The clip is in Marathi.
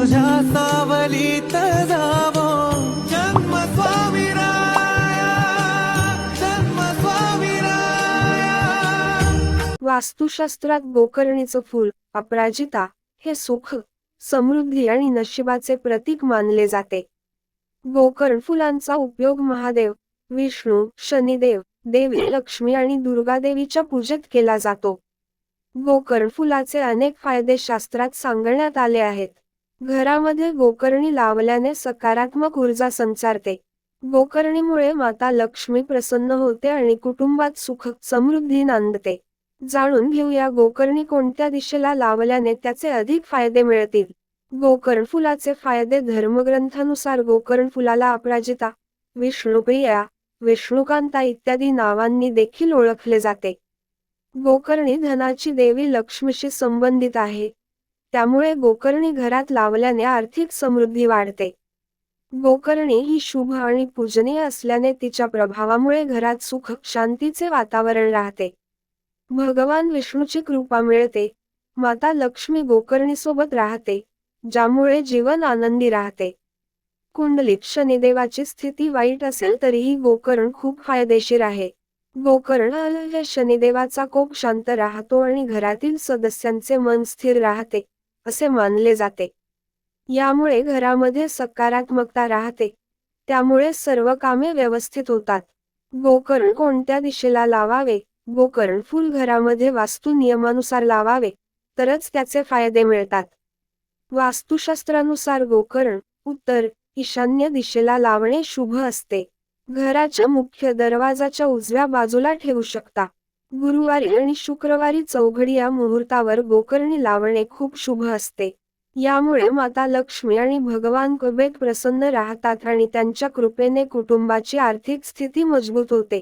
तुझ्या सावलीत जावो. जन्म स्वामी जन्म स्वामी वास्तुशास्त्रात गोकर्णीचं फूल अपराजिता हे सुख समृद्धी आणि नशिबाचे प्रतीक मानले जाते. गोकर्ण फुलांचा उपयोग महादेव विष्णू शनिदेव देवी लक्ष्मी आणि दुर्गादेवीच्या पूजेत केला जातो. गोकर्ण फुलाचे अनेक फायदे शास्त्रात सांगण्यात आले आहेत. घरामध्ये गोकर्णी लावल्याने सकारात्मक ऊर्जा संचारते. गोकर्णीमुळे माता लक्ष्मी प्रसन्न होते आणि कुटुंबात सुख समृद्धी नांदते. जाणून घेऊया गोकर्णी कोणत्या दिशेला लावल्याने त्याचे अधिक फायदे मिळतील. गोकर्ण फुलाचे फायदे धर्मग्रंथानुसार गोकर्ण फुलाला अपराजिता विष्णुप्रिया विष्णुकांता इत्यादी नावांनी देखील ओळखले जाते. गोकर्णी धनाची देवी लक्ष्मीशी संबंधित आहे. त्यामुळे गोकर्णी घरात लावल्याने आर्थिक समृद्धी वाढते. गोकर्णी ही शुभ आणि पूजनीय असल्याने तिच्या प्रभावामुळे घरात सुख शांतीचे वातावरण राहते. भगवान विष्णूची कृपा मिळते. माता लक्ष्मी गोकर्णीसोबत राहते ज्यामुळे जीवन आनंदी राहते. कुंडलीत शनिदेवाची स्थिती वाईट असेल तरीही गोकर्ण खूप फायदेशीर आहे. गोकर्ण आलेल्या शनिदेवाचा कोप शांत राहतो आणि घरातील सदस्यांचे मन स्थिर राहते. असे मानले जाते. यामुळे घरामध्ये सकारात्मकता राहते. त्यामुळे सर्व कामे व्यवस्थित होतात. गोकर्ण कोणत्या दिशेला लावावे? गोकर्ण फुल घरामध्ये वास्तू नियमानुसार लावावे तरच त्याचे फायदे मिळतात. वास्तुशास्त्रानुसार गोकर्ण उत्तर ईशान्य दिशेला लावणे शुभ असते. घराच्या मुख्य दरवाजाच्या उजव्या बाजूला ठेवू शकता. गुरुवारी आणि शुक्रवारी चौघडी या मुहूर्तावर गोकर्णी लावणे खूप शुभ असते. यामुळे माता लक्ष्मी आणि भगवान कुबेर प्रसन्न राहतात आणि त्यांच्या कृपेने कुटुंबाची आर्थिक स्थिती मजबूत होते.